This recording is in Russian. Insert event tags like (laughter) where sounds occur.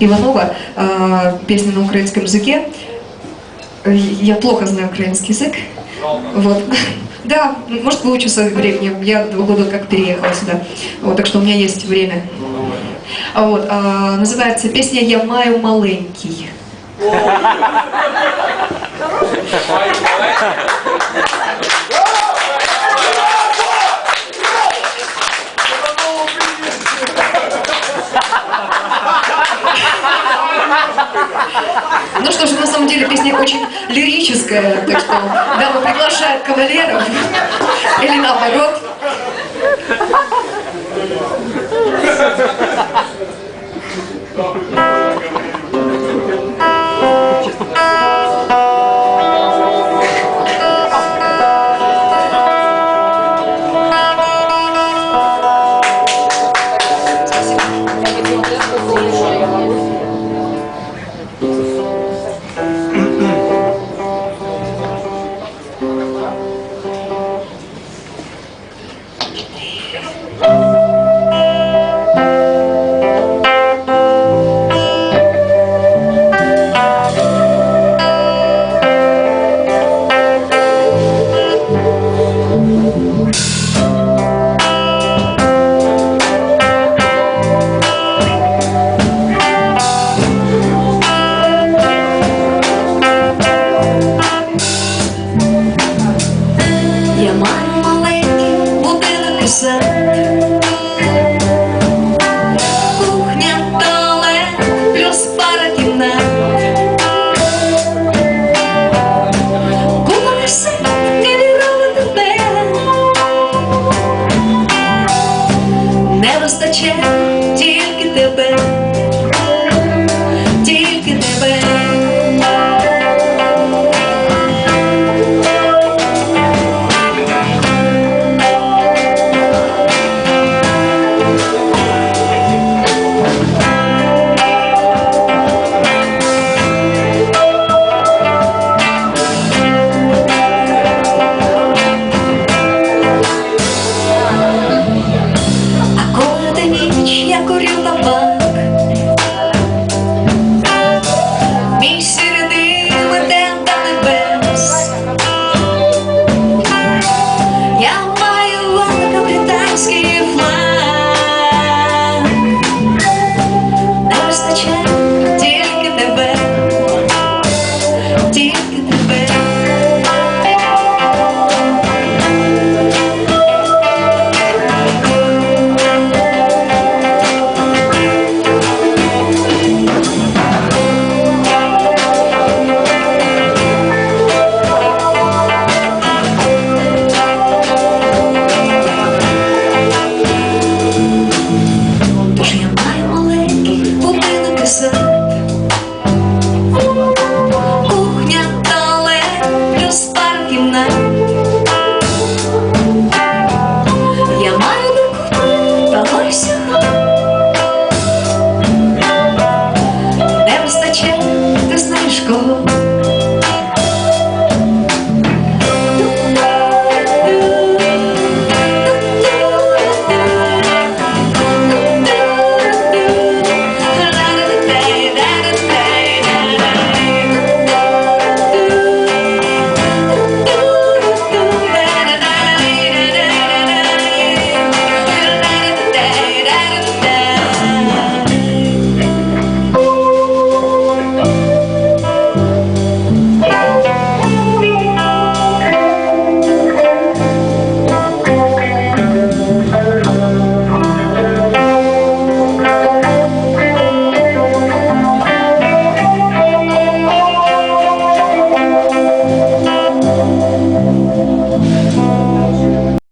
Иванова, э, песня на украинском языке. Э, Я плохо знаю украинский язык. Вот. (laughs) Да, может выучу со временем. Я два года как переехала сюда. Вот, так что у меня есть время. Вот, а, называется песня «Я маю маленький». (laughs) Ну что ж, на самом деле песня очень лирическая, так что дама приглашает кавалеров или наоборот. Спасибо. сад. Кухня, туалет, плюс пара кімнат. Кухня все калірована. Не вистачає.